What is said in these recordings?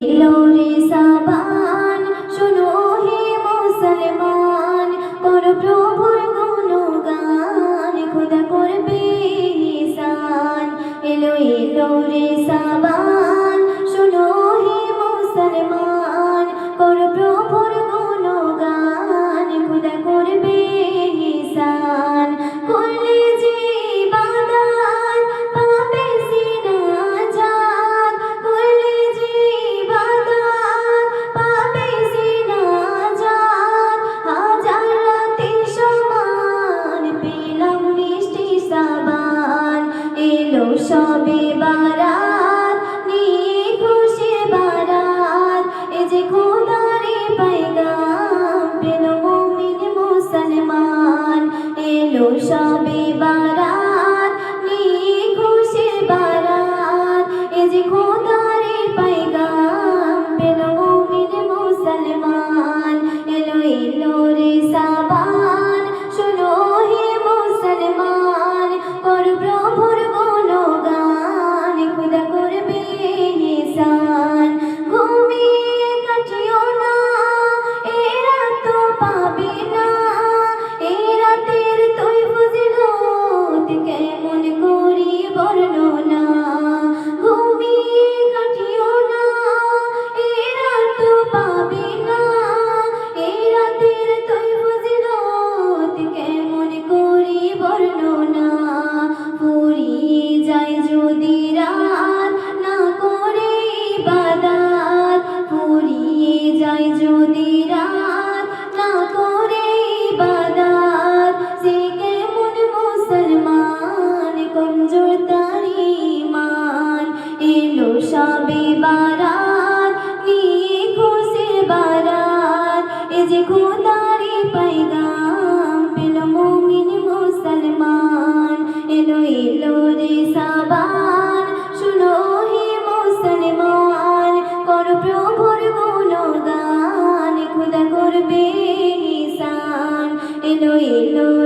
লোরে সাবান, শোনো হে মুসলমান, কর প্রভুর গুণগান, খোদা করবে হিসান এলো এলো রে সাবান, শোনো হে মুসলমান। Bisa.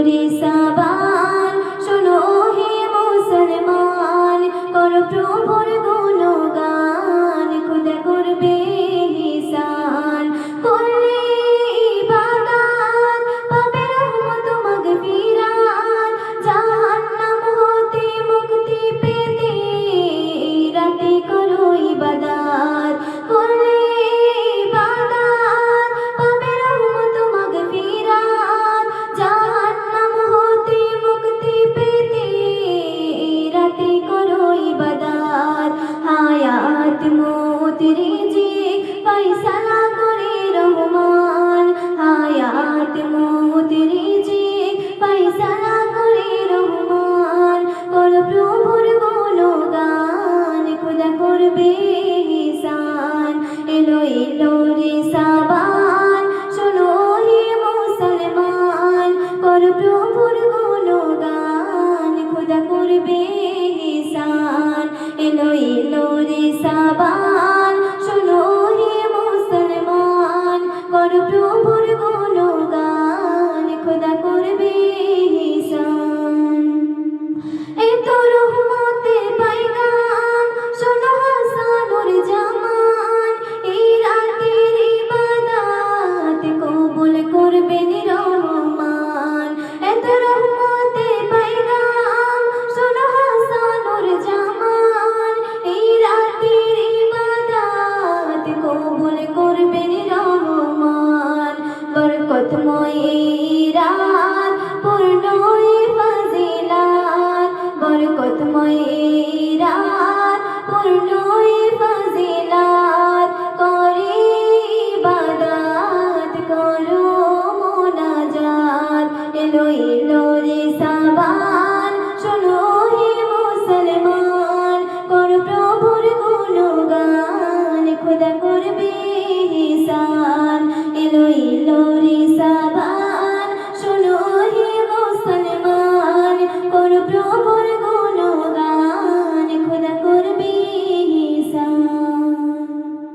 রে হায়াত মত রিজিক ফয়সালা করে রহমান। হায়াত মত রিজিক ফয়সালা করে রহমান। কর প্রভুর গুণগান খোদা করবে হিসান এলো এলো রে সাবা বাবা আলোয়